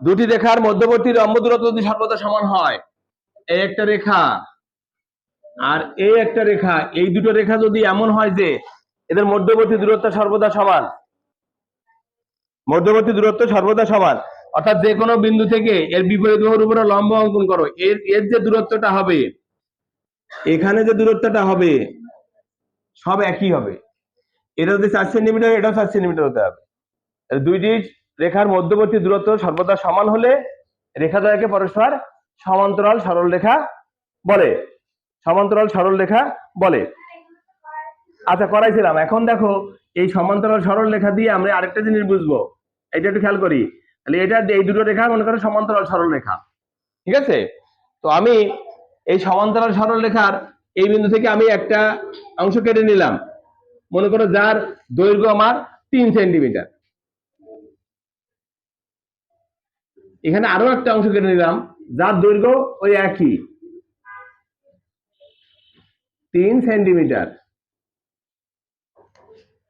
দুটি রেখার মধ্যবর্তী লম্ব দূরত্ব যদি সর্বদা সমান হয় এই একটা রেখা আর এই একটা রেখা, এই দুটো রেখা যদি এমন হয় যে এদের মধ্যবর্তী দূরত্ব সর্বদা সমান, মধ্যবর্তী দূরত্ব সর্বদা সমান, অর্থাৎ যে কোনো বিন্দু থেকে এর বিপরীত বাহুর উপরে লম্ব অঙ্কন করো, এর এর যে দূরত্বটা হবে, এখানে যে দূরত্বটা হবে, সব একই হবে। এটা যদি চার সেন্টিমিটার এটাও চার সেন্টিমিটার হতে হবে। দুইটি রেখার মধ্যবর্তী দূরত্ব সর্বদা সমান হলে রেখা দ্বয়কে পরস্পর সমান্তরাল সরল রেখা বলে। সমান্তরাল সরল রেখা বলে। আচ্ছা করাইছিলাম এখন দেখো, এই সমান্তরাল সরল রেখা দিয়ে আমরা আরেকটা জিনিস বুঝব। এটা একটু খেয়াল করি। তাহলে এটা এই দুটো রেখা মনে করো সমান্তরাল সরল রেখা। ঠিক আছে? তো আমি এই সমান্তরাল সরল রেখার এই বিন্দু থেকে আমি একটা অংশ কেটে নিলাম। মনে করো যার দৈর্ঘ্য আমার তিন সেন্টিমিটার। এখানে আরও একটা অংশ কেটে নিলাম, যার দৈর্ঘ্য ওই একই। তিন সেন্টিমিটার।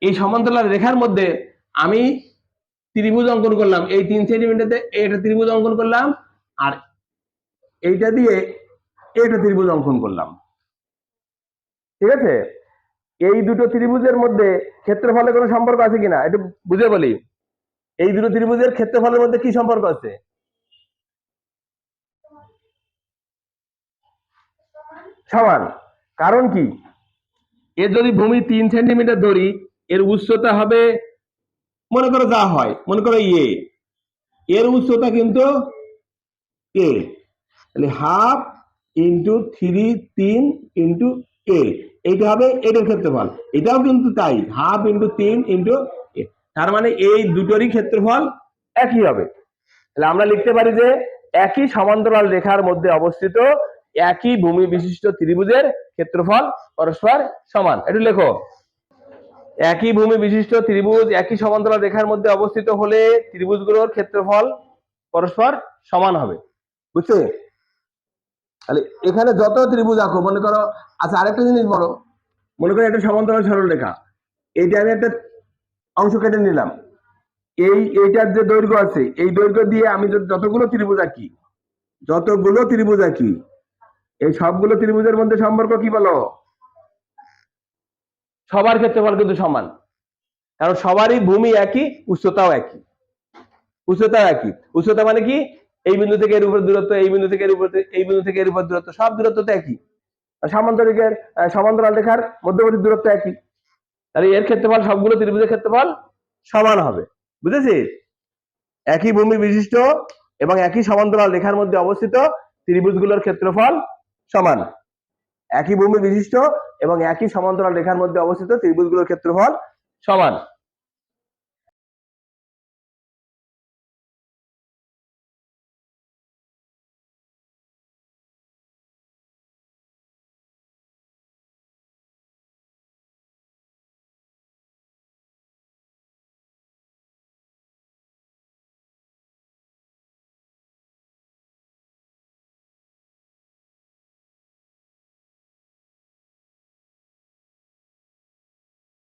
এই সমান্তরাল রেখার মধ্যে আমি ত্রিভুজ অঙ্কন করলাম। এই তিন সেন্টিমিটারতে একটা ত্রিভুজ অঙ্কন করলাম, আর এইটা দিয়ে এটা ত্রিভুজ অঙ্কন করলাম। ঠিক আছে? এই দুটো ত্রিভুজের মধ্যে ক্ষেত্রফলের কোনো সম্পর্ক আছে কিনা? একটু বুঝে বলি। এই দুটো ত্রিভুজের ক্ষেত্রফলের মধ্যে কি সম্পর্ক আছে? সমান। কারণ কি? এর যদি ভূমি তিন সেন্টিমিটার ধরি, এর উচ্চতা হবে, মনে করো যা হয়, মনে করো ইয়ে এর উচ্চতা কিন্তু এ। তাহলে হাফ ইন্টু থ্রি তিন ইন্টু এ। এইটা হবে এটার ক্ষেত্রফল। এটাও কিন্তু তাই, হাফ ইন্টু তিন ইন্টু এ। তার মানে এই দুটোরই ক্ষেত্রফল একই হবে। তাহলে আমরা লিখতে পারি যে একই সমান্তরাল রেখার মধ্যে অবস্থিত একই ভূমি বিশিষ্ট ত্রিভুজের ক্ষেত্রফল পরস্পর সমান। একটু লেখো। একই ভূমি বিশিষ্ট ত্রিভুজ একই সমান্তরাল রেখার মধ্যে অবস্থিত হলে ত্রিভুজগুলোর ক্ষেত্রফল পরস্পর সমান হবে। বুঝছে তাহলে এখানে যত ত্রিভুজ আঁকো, মনে করো আচ্ছা আরেকটা জিনিস বলো। মনে করো একটা সমান্তরাল সরল রেখা। এইটা আমি একটা অংশ কেটে নিলাম। এই, এইটার যে দৈর্ঘ্য আছে, এই দৈর্ঘ্য দিয়ে আমি যত- যতগুলো ত্রিভুজ আঁকি, যতগুলো ত্রিভুজ আঁকি এই সবগুলো ত্রিভুজের মধ্যে সম্পর্ক কি বলো? সবার ক্ষেত্রফল কিন্তু সমান। কারণ সবারই ভূমি একই, উচ্চতাও একই। উচ্চতাও একই। উচ্চতা মানে কি? এই বিন্দু থেকে এর উপর দূরত্ব, এই বিন্দু থেকে এর উপর এই বিন্দু থেকে এর উপর দূরত্ব, সব দূরত্ব তো একই। সমান্তরিকের সমান্তরাল রেখার মধ্যবর্তী দূরত্ব একই। তাহলে এর ক্ষেত্রফল সবগুলো ত্রিভুজের ক্ষেত্রফল সমান হবে। বুঝেছিস? একই ভূমি বিশিষ্ট এবং একই সমান্তরাল রেখার মধ্যে অবস্থিত ত্রিভুজগুলোর ক্ষেত্রফল সমান। একই ভূমি বিশিষ্ট এবং একই সমান্তরাল রেখার মধ্যে অবস্থিত ত্রিভুজগুলোর ক্ষেত্রফল সমান।